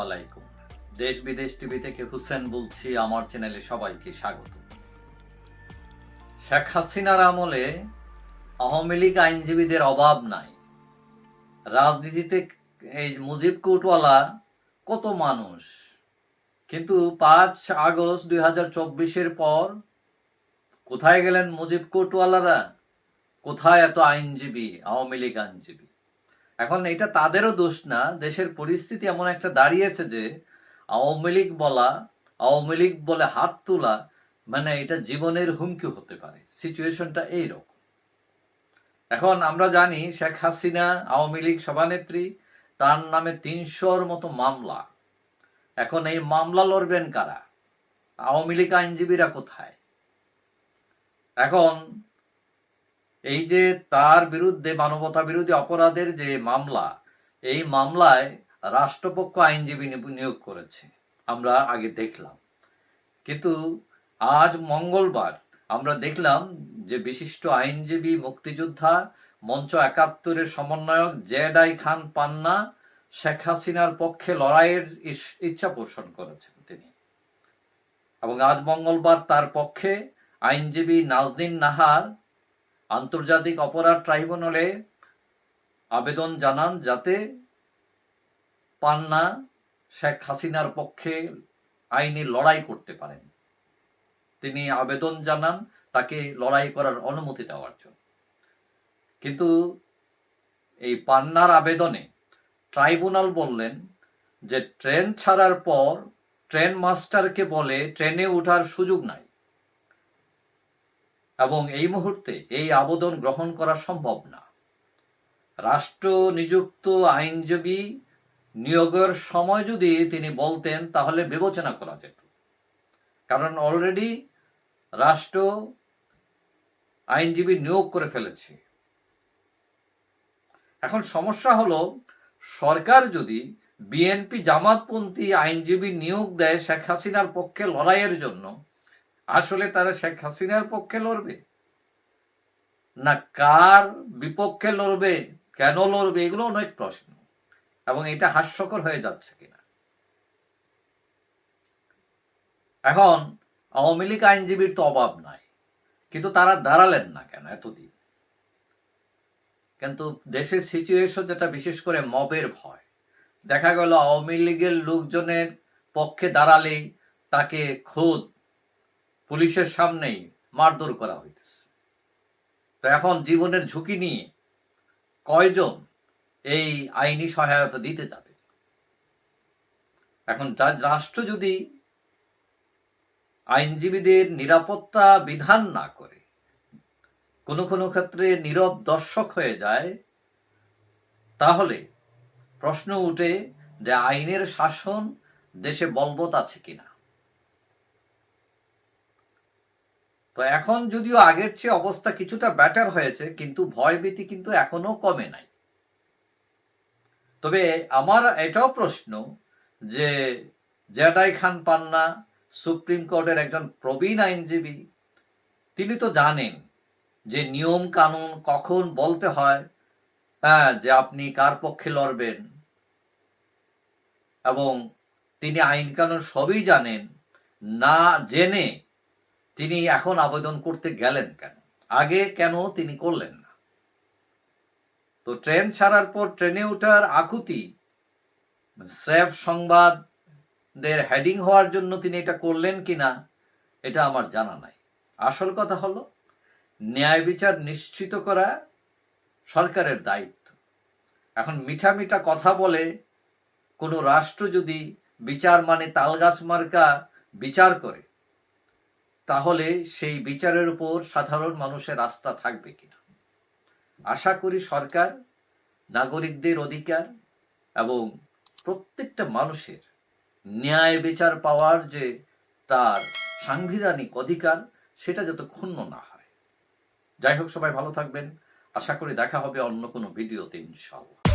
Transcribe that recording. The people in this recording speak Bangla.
আলাইকুম। দেশ বিদেশ টিভি থেকে হুসেন বলছি, আমার চ্যানেলে সবাইকে স্বাগত। শেখ হাসিনার আমলে আওয়ামী লীগ আইনজীবীদের অভাব নাই। রাজনীতিতে এই মুজিব কোটওয়ালা কত মানুষ। কিন্তু পাঁচ আগস্ট দুই হাজার চব্বিশের পর কোথায় গেলেন মুজিব কোটওয়ালারা কোথায় এত আইনজীবী, আওয়ামী লীগ আইনজীবী? এখন এটা তাদেরও দোষ না, দেশের পরিস্থিতি এমন একটা দাঁড়িয়েছে যে আওয়ামী লীগ বলা, আওয়ামী লীগ বলে হাত তোলা মানে এটা জীবনের হুমকি হতে পারে। সিচুয়েশনটা এইরকম। এখন আমরা জানি শেখ হাসিনা, আওয়ামী লীগ সভানেত্রী, তার নামে তিনশোর মতো মামলা। এখন এই মামলা লড়বেন কারা? আওয়ামী লীগ আইনজীবীরা কোথায়? এখন এই যে তার বিরুদ্ধে, মানবতা বিরোধী অপরাধের যে মামলা, এই মামলায় রাষ্ট্রপক্ষ আইনজীবী নিয়োগ করেছে। আমরা আগে দেখলাম। কিন্তু আজ মঙ্গলবার আমরা দেখলাম যে বিশিষ্ট আইনজীবী, মুক্তিযোদ্ধা, মঞ্চ একাত্তরের সমন্বয়ক জেডাই খান পান্না, শেখ হাসিনার পক্ষে লড়াইয়ের ইচ্ছা পোষণ করেছেন তিনি। এবং আজ মঙ্গলবার তার পক্ষে আইনজীবী নাজদিন নাহার আন্তর্জাতিক অপরাধ ট্রাইব্যুনালে আবেদন জানান যাতে পান্না শেখ হাসিনার পক্ষে আইনি লড়াই করতে পারেন। তিনি আবেদন জানান তাকে লড়াই করার অনুমতি দেওয়ার জন্য। কিন্তু এই পান্নার আবেদনে ট্রাইব্যুনাল বললেন যে, ট্রেন ছাড়ার পর ট্রেন মাস্টারকে বলে ট্রেনে ওঠার সুযোগ নাই। এবং এই মুহূর্তে এই আবেদন গ্রহণ করা সম্ভব না। রাষ্ট্র নিযুক্ত আইনজীবী নিয়োগের সময় যদি তিনি বলতেন, তাহলে বিবেচনা করা যেত। কারণ অলরেডি রাষ্ট্র আইনজীবী নিয়োগ করে ফেলেছে। এখন সমস্যা হলো, সরকার যদি বিএনপি জামাতপন্থী আইনজীবী নিয়োগ দেয় শেখ হাসিনার পক্ষে লড়াইয়ের জন্য আসলে তারা শেখ হাসিনার পক্ষে লড়বে? না কার বিপক্ষে লড়বে? কেন লড়বে? এগুলো অনেক প্রশ্ন। এবং এটা হাস্যকর হয়ে যাচ্ছে কিনা? এখন আওয়ামী লীগ আইনজীবীর তো অভাব নাই। কিন্তু তারা দাঁড়ালেন না কেন এতদিন? কিন্তু দেশের সিচুয়েশন যেটা, বিশেষ করে মবের ভয়। দেখা গেল আওয়ামী লীগের লোকজনের পক্ষে দাঁড়ালেই তাকে খোদ পুলিশের সামনেই মারধর করা হইতেছে। তো এখন জীবনের ঝুঁকি নিয়ে কয়জন এই আইনি সহায়তা দিতে যাবে? এখন রাষ্ট্র যদি আইনজীবীদের নিরাপত্তা বিধান না করে, কোনো কোনো ক্ষেত্রে নীরব দর্শক হয়ে যায়, তাহলে প্রশ্ন উঠে যে আইনের শাসন দেশে বলবৎ আছে কিনা? তো এখন যদিও আগের চেয়ে অবস্থা কিছুটা বেটার হয়েছে, কিন্তু ভয়ভীতি কিন্তু এখনও কমে নাই। তবে আমার এটাও প্রশ্ন যে জেডাই খান পান্না, সুপ্রিম কোর্টের একজন প্রবীণ আইনজীবী, তিনি তো জানেন যে নিয়ম কানুন কখন বলতে হয় হ্যাঁ যে আপনি কার পক্ষে লড়বেন। এবং তিনি আইন কানুন সবই জানেন, না জেনে তিনি এখন আবেদন করতে গেলেন কেন? আগে কেন তিনি করলেন না? তো ট্রেন ছাড়ার পর ট্রেনে ওঠার আকুতি স্রেফ সংবাদদের হেডিং হওয়ার জন্য তিনি এটা করলেন কিনা, এটা আমার জানা নাই। আসল কথা হলো, ন্যায় বিচার নিশ্চিত করা সরকারের দায়িত্ব। এখন মিঠা মিঠা কথা বলে কোনো রাষ্ট্র যদি বিচার মানে তালগাছ মার্কা বিচার করে তাহলে সেই বিচারের উপর সাধারণ মানুষের আস্থা থাকবে কিনা? আশা করি সরকার, নাগরিকদের অধিকার এবং প্রত্যেকটা মানুষের ন্যায় বিচার পাওয়ার যে তার সাংবিধানিক অধিকার, সেটা যাতে ক্ষুণ্ণ না হয়। যাই হোক, সবাই ভালো থাকবেন। আশা করি দেখা হবে অন্য কোনো ভিডিওতে, ইনশাআল্লাহ।